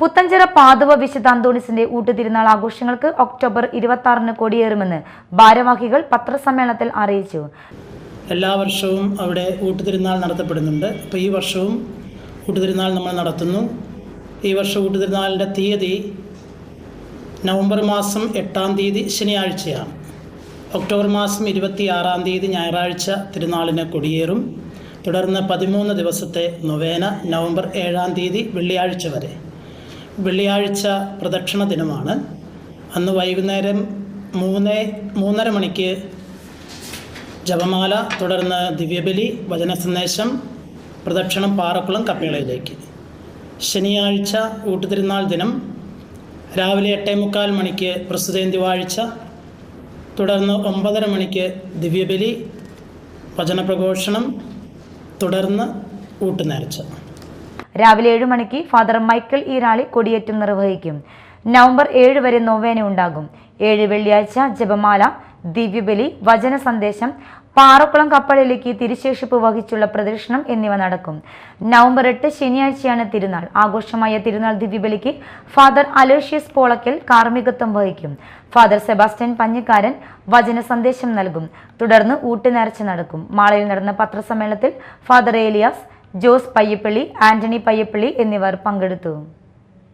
പുത്തഞ്ചിറ പാതുവ വിശുദ്ധ അന്തോണിസിന്റെ ഊട്ടുതിരുനാൾ ആഘോഷങ്ങൾക്ക് ഒക്ടോബർ ഇരുപത്തി ആറിന് കൊടിയേറുമെന്ന് ഭാരവാഹികൾ പത്രസമ്മേളനത്തിൽ അറിയിച്ചു. എല്ലാ വർഷവും അവിടെ ഊട്ടുതിരുന്നാൾ നടത്തപ്പെടുന്നുണ്ട്. അപ്പോൾ ഈ വർഷവും ഊട്ടുതിരുന്നാൾ നമ്മൾ നടത്തുന്നു. ഈ വർഷം ഊട്ടുതിരുന്നാളിന്റെ തീയതി നവംബർ മാസം എട്ടാം തീയതി ശനിയാഴ്ചയാണ്. ഒക്ടോബർ മാസം ഇരുപത്തി ആറാം തീയതി ഞായറാഴ്ച തിരുനാളിന് കൊടിയേറും. തുടർന്ന് പതിമൂന്ന് ദിവസത്തെ നൊവേന നവംബർ ഏഴാം തീയതി വെള്ളിയാഴ്ച വരെ. വെള്ളിയാഴ്ച പ്രദക്ഷിണ ദിനമാണ്. അന്ന് വൈകുന്നേരം മൂന്ന് മൂന്നര മണിക്ക് ജപമാല തുടർന്ന് ദിവ്യബലി വചന സന്ദേശം പ്രദക്ഷിണം പാറക്കുളം കപ്പിളയിലേക്ക്. ശനിയാഴ്ച ഊട്ടുതിരുന്നാൾ ദിനം. രാവിലെ എട്ടേ മുക്കാൽ മണിക്ക് പ്രസ്തുതേന്തി വാഴ്ച. തുടർന്ന് ഒമ്പതര മണിക്ക് ദിവ്യബലി വചനപ്രഘോഷണം തുടർന്ന് ഊട്ടുനേർച്ച. രാവിലെ ഏഴ് മണിക്ക് ഫാദർ മൈക്കിൾ ഈരാളി കൊടിയേറ്റം നിർവഹിക്കും. നവംബർ ഏഴ് വരെ നൊവേന ഉണ്ടാകും. ഏഴ് വെള്ളിയാഴ്ച ജപമാല ദിവ്യബലി വചന സന്ദേശം പാറക്കുളം കപ്പലിലേക്ക് തിരുശേഷിപ്പ് വഹിച്ചുള്ള പ്രദർശനം എന്നിവ നടക്കും. നവംബർ എട്ട് ശനിയാഴ്ചയാണ് തിരുനാൾ. ആഘോഷമായ തിരുനാൾ ദിവ്യബലിക്ക് ഫാദർ അലോഷ്യസ് പോളക്കൽ കാർമ്മികത്വം വഹിക്കും. ഫാദർ സെബാസ്റ്റ്യൻ പഞ്ഞിക്കാരൻ വചന സന്ദേശം നൽകും. തുടർന്ന് ഊട്ടുനേർച്ച നടക്കും. മാളയിൽ നടന്ന പത്രസമ്മേളനത്തിൽ ഫാദർ ഏലിയാസ് ജോസ് പയ്യപ്പള്ളി ആന്റണി പയ്യപ്പള്ളി എന്നിവർ പങ്കെടുത്തു.